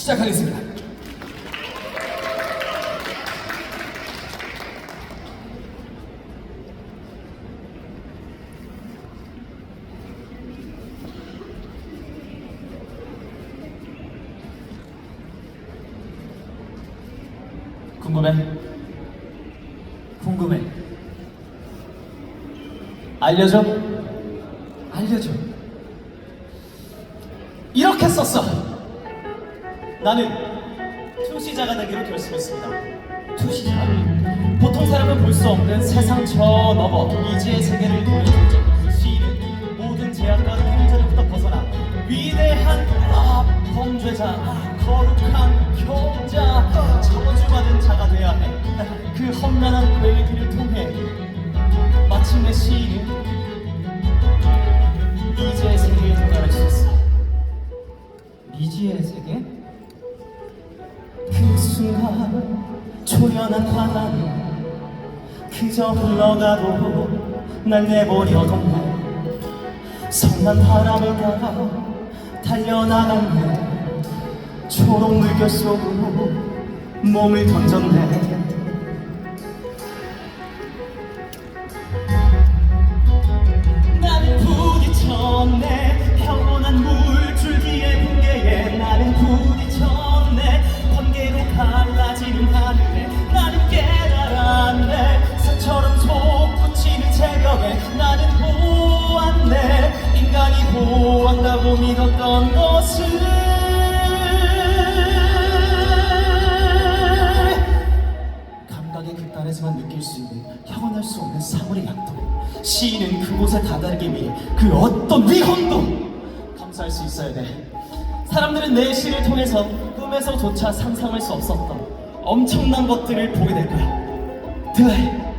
시작하겠습니다. 알려줘? 알려줘. 이렇게 썼어. 나는 투시자가 되기로 결심했습니다. 투시자. 보통 사람은 볼 수 없는 세상 저 넘어 미지의 세계를 존재. 시는 모든 제약과 통제로부터 벗어나 위대한 아, 범죄자, 거룩한 교자, 저주받은 자가 돼야 해. 그 험난한 외길을 통해 마침내 시인은 미지의 세계에 도달할 수 있어. 미지의 세계? 그저 흘러가도 날 내버려뒀네. 선한 바람을 따라 달려나갔네. 초록 물결 속으로 몸을 던졌네 보았다고 믿었던 것을 감각의 극단에서만 느낄 수 있는 형언할 수 없는 사물의 약도 시인은 그곳에 다다르기 위해 그 어떤 위험도 감수할 수 있어야 돼. 사람들은 내 시를 통해서 꿈에서조차 상상할 수 없었던 엄청난 것들을 보게 될 거야. 들 나는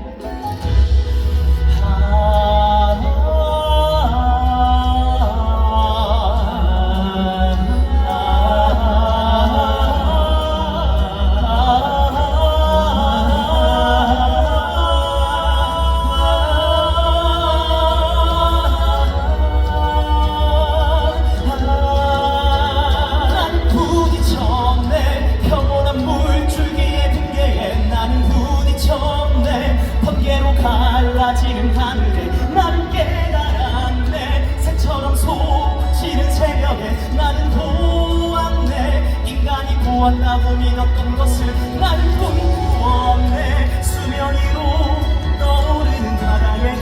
보았다고 믿었던 것을 나는 꿈꾸었네 수면 위로 떠오르는 바다에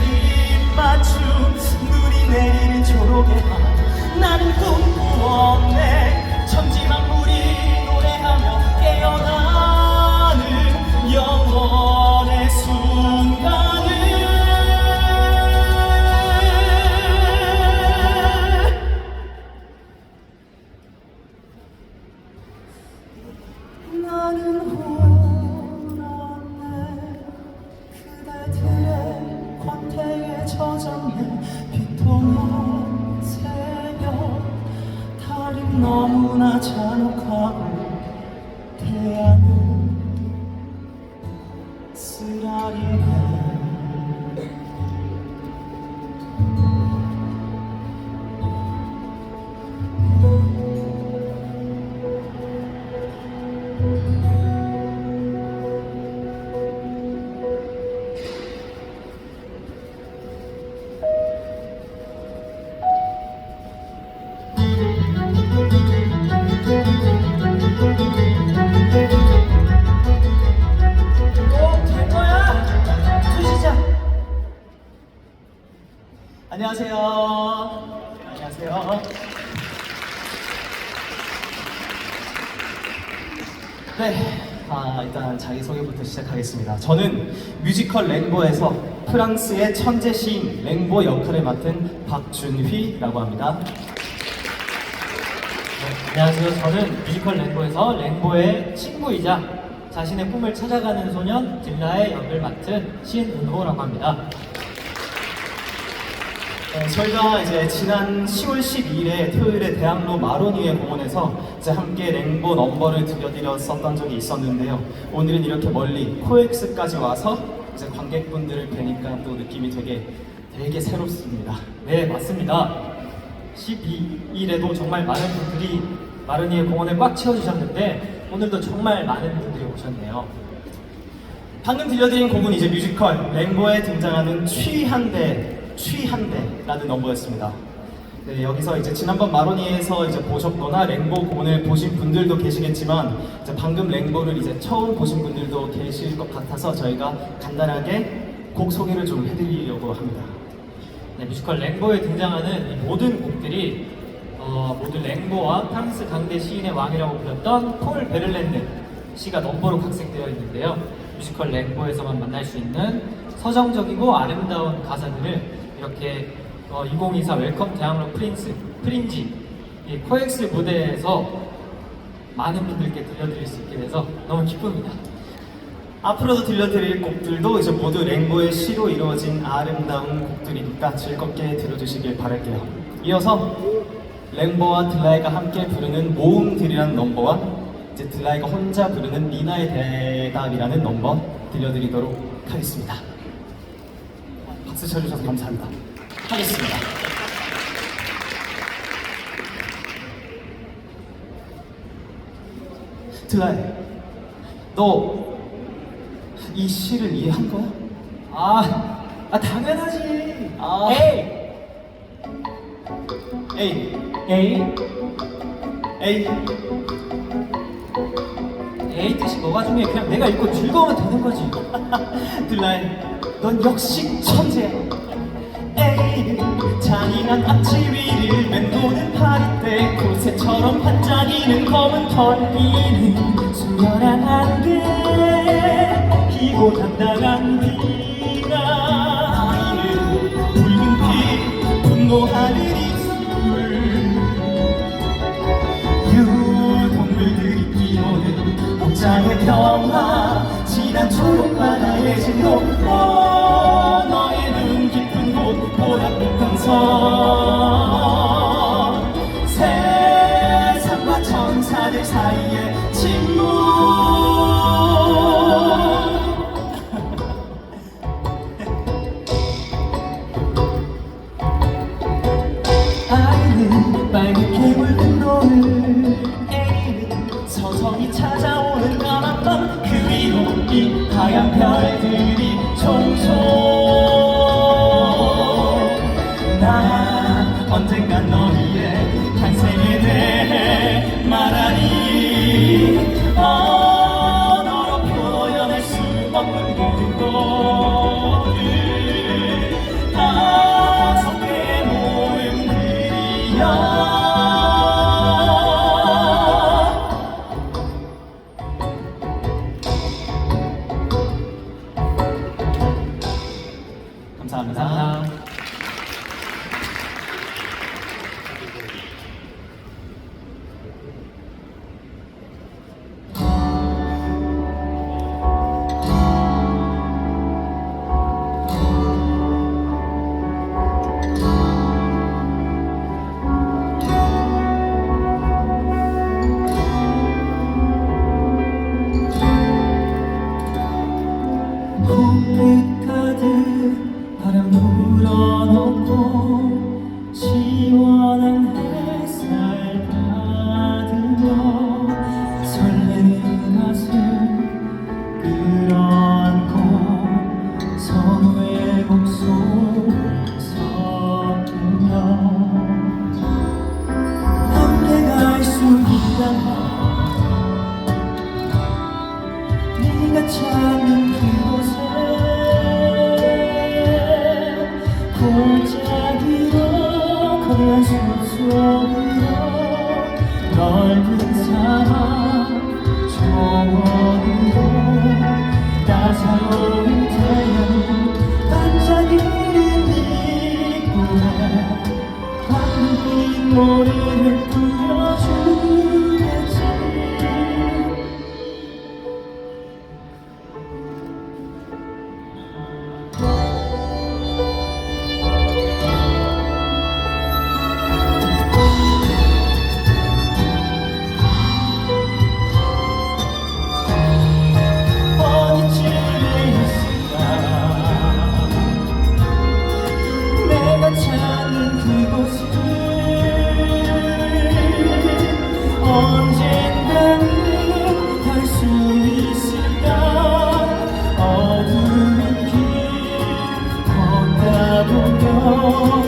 입맞춤. 눈이 내리는 초록의 밤 나는 꿈꾸었네 너무 일단 자기소개부터 시작하겠습니다. 저는 뮤지컬 랭보에서 프랑스의 천재 시인 랭보 역할을 맡은 박준휘라고 합니다. 네, 안녕하세요. 저는 뮤지컬 랭보에서 랭보의 친구이자 자신의 꿈을 찾아가는 소년 딜라의 역을 맡은 신은호라고 합니다. 네, 저희가 이제 지난 10월 12일에 토요일에 대학로 마로니에 공원에서 이제 함께 랭보 넘버를 들려드렸었던 적이 있었는데요. 오늘은 이렇게 멀리 코엑스까지 와서 이제 관객분들을 뵈니까 또 느낌이 되게 되게 새롭습니다. 네, 맞습니다. 12일에도 정말 많은 분들이 마르니의 공원을 꽉 채워주셨는데 오늘도 정말 많은 분들이 오셨네요. 방금 들려드린 곡은 이제 뮤지컬 랭보에 등장하는 취한대 취한대라는 넘버였습니다. 네, 여기서 이제 지난번 마로니에서 이제 보셨거나 랭보 공연을 보신 분들도 계시겠지만 이제 방금 랭보를 이제 처음 보신 분들도 계실 것 같아서 저희가 간단하게 곡 소개를 좀 해드리려고 합니다. 네, 뮤지컬 랭보에 등장하는 이 모든 곡들이 어, 모두 랭보와 프랑스 강대 시인의 왕이라고 불렸던 폴 베를렌드 시가 넘버로 각색되어 있는데요. 뮤지컬 랭보에서만 만날 수 있는 서정적이고 아름다운 가사들을 이렇게 어, 2024 웰컴 대학로 프린스 프린지 이 코엑스 무대에서 많은 분들께 들려드릴 수 있게 돼서 너무 기쁩니다. 앞으로도 들려드릴 곡들도 이제 모두 랭보의 시로 이루어진 아름다운 곡들이니까 즐겁게 들어주시길 바랄게요. 이어서 랭보와 들라이가 함께 부르는 모음들이라는 넘버와 이제 들라이가 혼자 부르는 미나의 대답이라는 넘버 들려드리도록 하겠습니다. 박수 쳐주셔서 감사합니다. 하겠습니다. 들라이, 너 이 시를 이해한 거야? 아, 아 당연하지. 아. 에이, 에이, 에이. 에이, 에이 뜻이 뭐가 중요해? 그냥 내가 읽고 즐거우면 되는 거지. 들라이, 넌 역시 천재야. 에이, 잔인한 앞치 위를 맴도는 파리떼, 고새처럼 반짝이는 검은 털기는 수연한 안개, 희고 당당한 아이는 붉은 피, 분노하는 입술. 유동물들이 뛰노는 옥장의 평화 진한 초록 바다의 진로 오, 보 감사합니다. 감사합니다. 모래를 뿌려 Oh.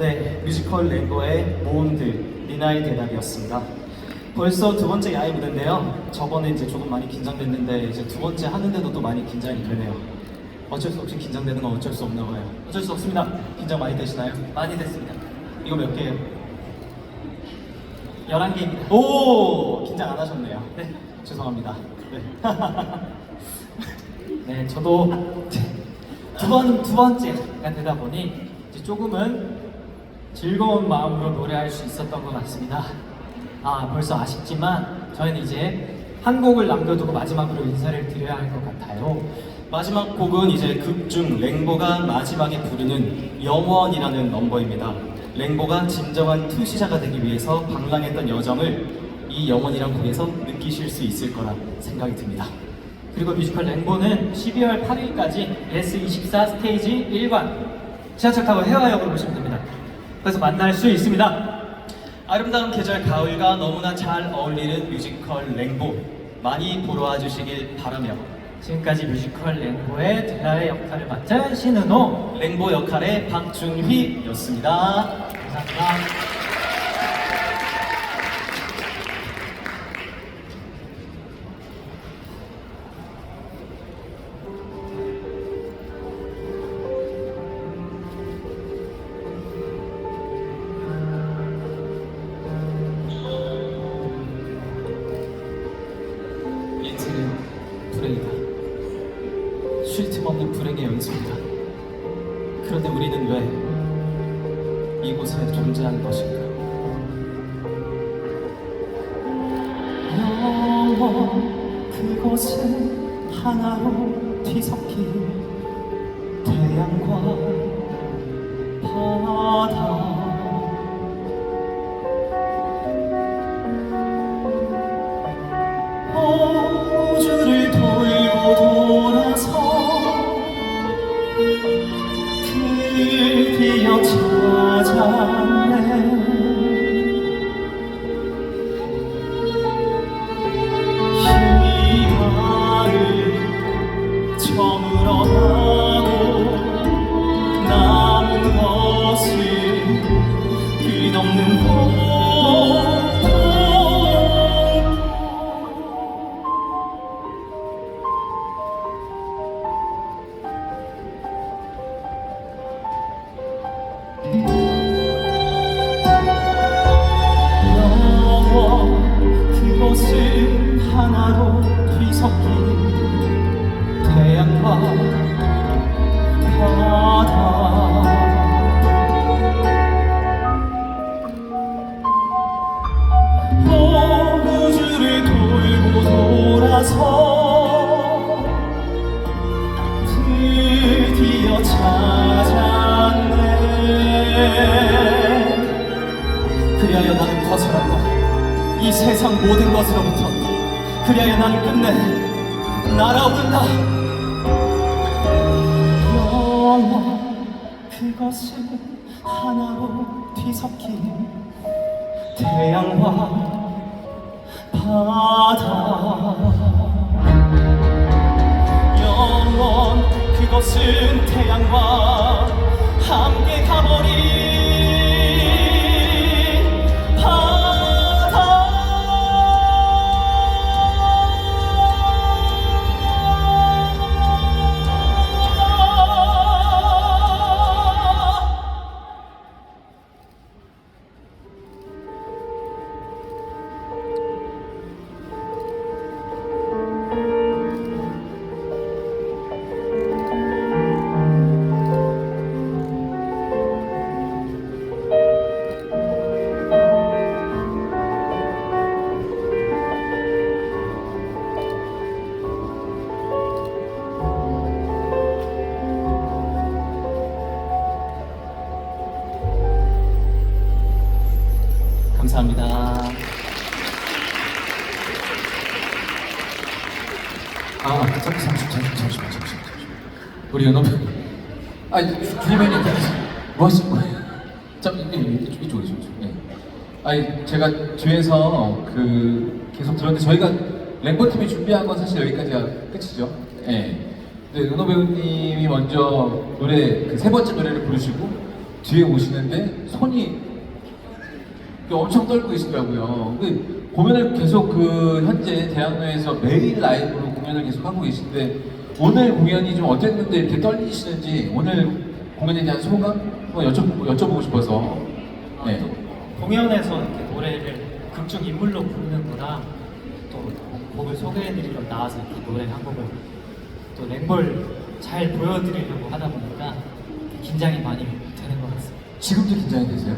네, 뮤지컬 랭고의 모험들 리나의 대답이었습니다. 벌써 두 번째 야외 무대인데요. 저번에 이제 조금 많이 긴장됐는데 이제 두 번째 하는데도 또 많이 긴장이 되네요. 어쩔 수 없이 긴장되는 건 어쩔 수 없나 봐요. 어쩔 수 없습니다. 긴장 많이 되시나요? 많이 됐습니다. 이거 몇 개예요? 11개입니다. 오 긴장 안 하셨네요. 네. 죄송합니다. 네. 네, 저도 두 번, 두 번째가 되다 보니 이제 조금은 즐거운 마음으로 노래할 수 있었던 것 같습니다. 아, 벌써 아쉽지만 저희는 이제 한 곡을 남겨두고 마지막으로 인사를 드려야 할 것 같아요. 마지막 곡은 이제 극중 랭보가 마지막에 부르는 영원이라는 넘버입니다. 랭보가 진정한 투시자가 되기 위해서 방랑했던 여정을 이 영원이란 곡에서 느끼실 수 있을 거라 생각이 듭니다. 그리고 뮤지컬 랭보는 12월 8일까지 S24 스테이지 1관 지하철 타고 해화역으로 오시면 됩니다. 그래서 만날 수 있습니다. 아름다운 계절 가을과 너무나 잘 어울리는 뮤지컬 랭보 많이 보러 와주시길 바라며 지금까지 뮤지컬 랭보의 델라의 역할을 맡은 신은호 랭보 역할의 박준휘였습니다. 감사합니다. Fran 세상 모든 것으로부터 그리하여 나는 끝내 날아오른다. 영원 그것은 하나로 뒤섞인 태양과 바다. 영원 그것은 태양과 함께 가버린 배 아니, 주임원님, 뭐 하시는 거예요? 잠, 예, 예, 이쪽, 이쪽, 이쪽. 예. 아니, 제가 뒤에서 그 계속 들었는데 저희가 랭보 팀이 준비한 건 사실 여기까지가 끝이죠. 예. 근데 은호 배우님이 먼저 노래 그 세 번째 노래를 부르시고 뒤에 오시는데 손이 엄청 떨고 계시더라고요. 그 공연을 계속 그 현재 대학로에서 매일 라이브로 공연을 계속 하고 계신데 오늘 공연이 좀 어땠는데 이렇게 떨리시는지 오늘 공연에 대한 소감 한번 여쭤보고, 여쭤보고 싶어서 네. 공연에서 이렇게 노래를 극중 인물로 부르는구나 또 곡을 소개해드리러 나와서 이렇게 노래 한 곡을 또 랭볼 잘 보여드리려고 하다 보니까 긴장이 많이 되는 것 같습니다. 지금도 긴장이 되세요?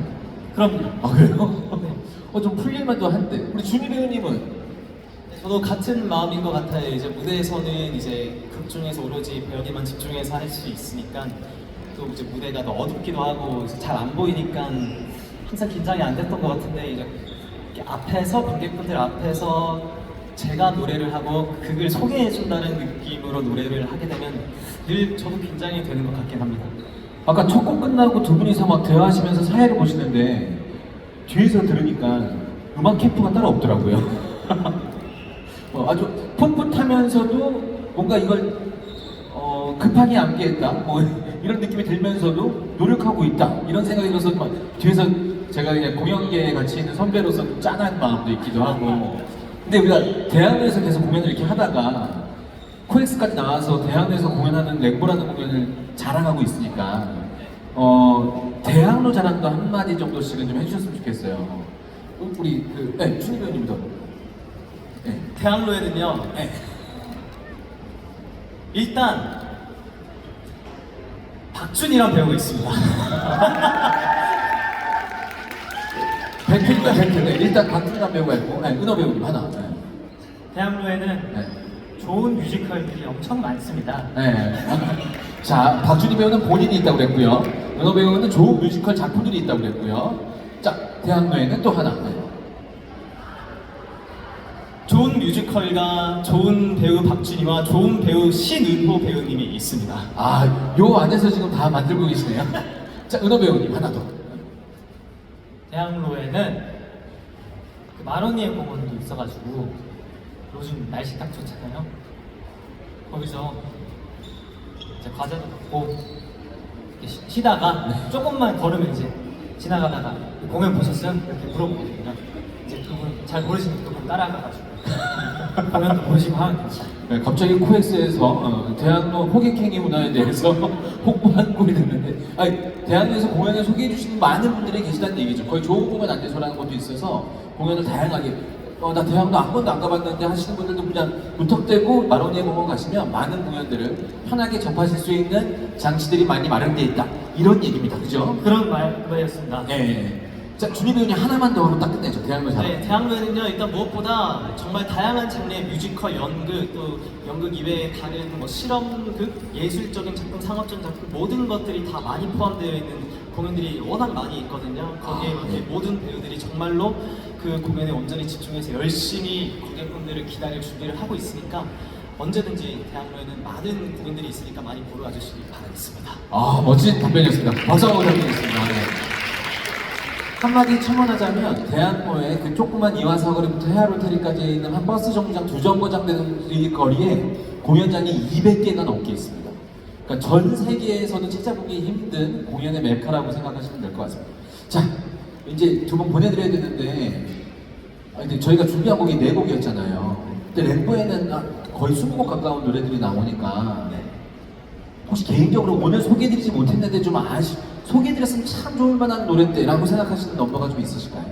그럼요. 아 그래요? 어좀 풀릴만도 한데 우리 준희 배우님은 저도 같은 마음인 것 같아요. 이제 무대에서는 이제 극 중에서 오로지 배역에만 집중해서 할 수 있으니까 또 이제 무대가 더 어둡기도 하고 잘 안 보이니까 항상 긴장이 안 됐던 것 같은데 이제 앞에서 관객분들 앞에서 제가 노래를 하고 극을 소개해 준다는 느낌으로 노래를 하게 되면 늘 저도 긴장이 되는 것 같긴 합니다. 아까 첫 곡 끝나고 두 분이서 막 대화하시면서 사회를 보시는데 뒤에서 들으니까 음악 캠프가 따로 없더라고요. 어, 아주 풋풋하면서도 뭔가 이걸 어, 급하게 암기했다. 뭐 이런 느낌이 들면서도 노력하고 있다. 이런 생각이 들어서 막 뒤에서 제가 그냥 공연계에 같이 있는 선배로서 짠한 마음도 있기도 하고. 근데 우리가 대학로에서 계속 공연을 이렇게 하다가 코엑스까지 나와서 대학로에서 공연하는 랭보라는 공연을 자랑하고 있으니까 어 대학로 자랑도 한 마디 정도씩은 좀 해주셨으면 좋겠어요. 우리 그 네, 준희 배우님도. 네. 대학로에는요, 네. 일단 박준이란 배우가 있습니다. 벤틀이야 벤틀. 네, 일단 박준남 배우가 있고 네, 은호 배우님 하나. 네. 대학로에는 네. 좋은 뮤지컬들이 엄청 많습니다. 네. 자, 박준희 배우는 본인이 있다고 그랬고요. 은호 배우는 좋은 뮤지컬 작품들이 있다고 그랬고요. 자, 대학로에는 또 하나. 네. 좋은 뮤지컬과 좋은 배우 박준희와 좋은 배우 신은호 배우님이 있습니다. 아, 요 안에서 지금 다 만들고 계시네요. 자, 은호 배우님 하나 더. 대학로에는 그 마로니에 공원도 있어가지고 요즘 날씨 딱 좋잖아요. 거기서 이제 과자도 먹고 이렇게 쉬- 쉬다가 조금만 걸으면 이제 지나가다가 공연 보셨어요? 이렇게 물어보거든요. 이제 두분잘 모르시는 두분 따라가가지고 하면 되죠. 네, 갑자기 코엑스에서 어, 대학로 호객행위 문화에 대해서 홍보한 꼴이 됐는데 아니, 대학로에서 공연을 소개해 주시는 많은 분들이 계시다는 얘기죠. 거의 좋은 공연 안 돼서라는 것도 있어서 공연을 다양하게 어, 나 대학로 한 번도 안 가봤는데 하시는 분들도 그냥 무턱대고 마로니에 공원 가시면 많은 공연들을 편하게 접하실 수 있는 장치들이 많이 마련되어 있다. 이런 얘기입니다. 그죠? 그런 말이었습니다. 네. 자, 준희 배우님 하나만 더 하고 딱 끝내죠. 대학로 잘. 네, 대학로에는요 일단 무엇보다 정말 다양한 장르의 뮤지컬, 연극, 또 연극 이외에 다른 뭐 실험극, 예술적인 작품, 상업적인 작품 모든 것들이 다 많이 포함되어 있는 공연들이 워낙 많이 있거든요. 거기에 아, 네. 모든 배우들이 정말로 그 공연에 온전히 집중해서 열심히 관객분들을 기다릴 준비를 하고 있으니까 언제든지 대학로에는 많은 공연들이 있으니까 많이 보러 와주시기 바라겠습니다. 아 멋진 답변이었습니다. 박수 한번 부탁드리겠습니다. 네. 한마디 첨언하자면 대학로의 그 조그만 이화사거리부터 헤아로 테리까지 있는 한 버스 정류장 두 정거장 되는 이 거리에 공연장이 200개가 넘게 있습니다. 그러니까 전 세계에서도 찾아보기 힘든 공연의 메카라고 생각하시면 될 것 같습니다. 자, 이제 두 분 보내드려야 되는데 아, 근데 저희가 준비한 곡이 네 곡이었잖아요. 근데 램보에는 아, 거의 20곡 가까운 노래들이 나오니까 혹시 개인적으로 오늘 소개해드리지 못했는데 좀 아쉬 소개해드렸으면 참 좋을 만한 노래인데 라고 생각하시는 넘버가 좀 있으실까요?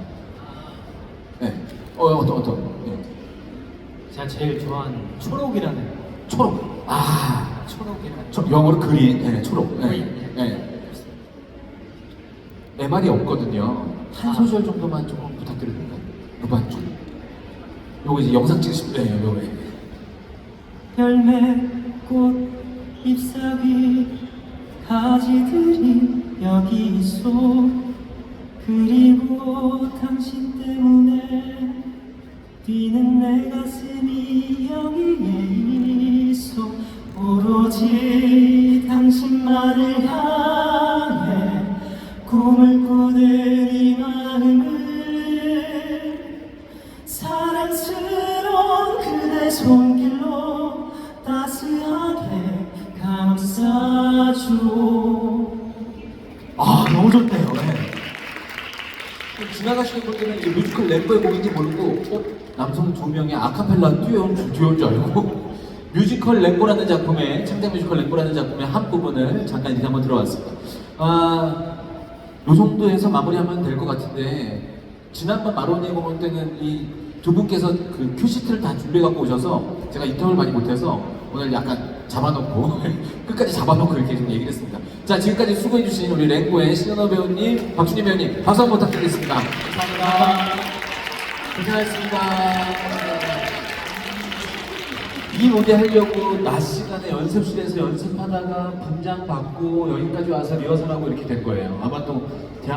네. 어, 어떤, 어떤? 네. 제가 제일 좋아하는 초록이라는 초록. 아, 초록이라는 초, 영어로 그린. 네, 초록. 네. 그린. 네. MR이 없거든요. 한 아. 소절 정도만 조금 될까요? 무반주. 요거 이제 영상 찍으시면 돼요, 요거. 열매, 꽃, 잎사귀, 가지들이 여기 있어. 그리고 당신 때문에 뛰는 내 가슴이 여기에 있어. 오로지 남성 두 명의 아카펠라 줄, 듀오인 줄 알고 뮤지컬 램보라는 작품의 창작 뮤지컬 램보라는 작품의 한 부분을 잠깐 이렇게 한번 들어봤습니다. 아, 요 정도에서 마무리하면 될 것 같은데 지난번 마로니에 공연 때는 이 두 분께서 그 큐시트를 다 준비해 갖고 오셔서 제가 인터뷰를 많이 못해서 오늘 약간 잡아놓고 끝까지 잡아놓고 이렇게 좀 얘기를 했습니다. 자 지금까지 수고해주신 우리 랭고의 신현호 배우님, 박준희 배우님 박수 한번 부탁드리겠습니다. 감사합니다. 고생하셨습니다. 이 무대 하려고 낮 시간에 연습실에서 연습하다가 분장 받고 여기까지 와서 리허설하고 이렇게 된 거예요. 아마 또